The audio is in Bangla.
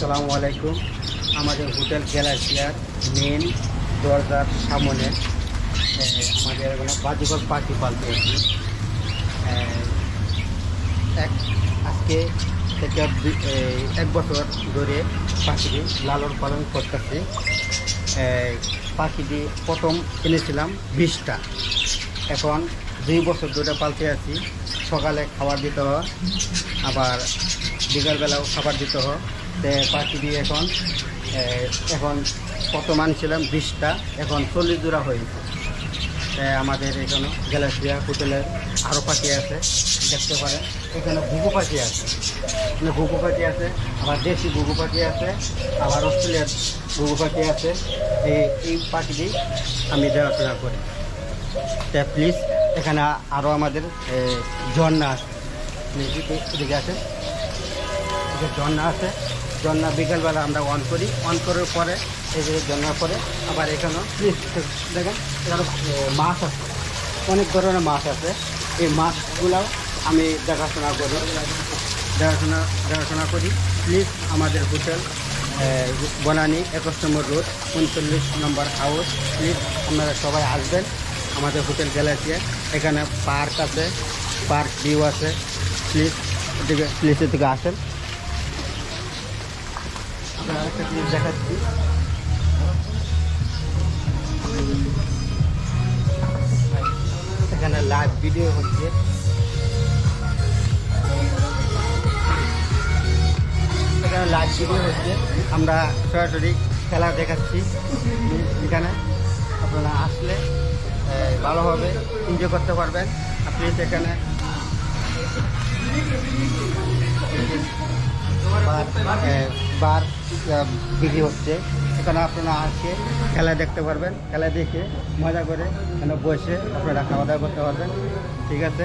আসসালামু আলাইকুম। আমাদের হোটেল গ্যালাসিয়ার মেন দরজার সামনে আমাদের এখানে বাজিকর পাখি পালতে এক, আজকে থেকে এক বছর ধরে পাখিটি লালন পালন করতেছি। পাখিটি প্রথম কিনেছিলাম বিশটা। এখন দুই বছর ধরে পালতে আছি। সকালে খাবার দিতে হয়, আবার বিকালবেলাও খাবার দিতে হয়। তো দিয়ে এখন এখন প্রথম ছিলাম বিশটা, এখন চল্লিশ জোড়া হয়েছে আমাদের এখানে গ্যালাসিয়া হোটেলের আরও পাখি আছে, দেখতে পারেন। এখানে ঘুঘু পাখি আছে। এখানে ঘুঘু পাখি আছে, আবার দেশি ঘুঘু পাখি আছে, আবার অস্ট্রেলিয়ার ঘুঘু পাখি আছে। এই এই পাখিটি আমি দেখাশোনা করি। তা প্লিজ, এখানে আরও আমাদের ঝর্ণা আছে। এদিকে আছে। ঝর্ণা আছে। ঝর্ণা বিকেলবেলা আমরা অন করি। অন করার পরে, এই যে ঝর্ণার পরে আবার এখানেও দেখেন এখানে মাছ আছে। অনেক ধরনের মাছ আছে। এই মাছগুলাও আমি দেখাশোনা করি। দেখাশোনা দেখাশোনা করি। প্লিজ আমাদের হোটেল বনানি একুশ নম্বর রোড উনচল্লিশ নম্বর হাউস প্লিজ আপনারা সবাই আসবেন আমাদের হোটেল গ্যালারিতে। এখানে পার্ক আছে পার্ক ভিউ আছে। প্লিজ এদিকে প্লিজ এদিকে আসেন। আরেকটা জিনিস দেখাচ্ছি। এখানে লাইভ ভিডিও হচ্ছে। এখানে লাইভ ভিডিও হচ্ছে। আমরা সরাসরি খেলা দেখাচ্ছি। এখানে আপনারা আসলে এ, ভালোভাবে এনজয় করতে পারবেন। আপনি এখানে বার বিক্রি হচ্ছে। এখানে আপনারা আসে, খেলা দেখতে পারবেন, খেলা দেখে মজা করে এখানে বসে আপনারা খাওয়া দাওয়া করতে পারবেন। ঠিক আছে?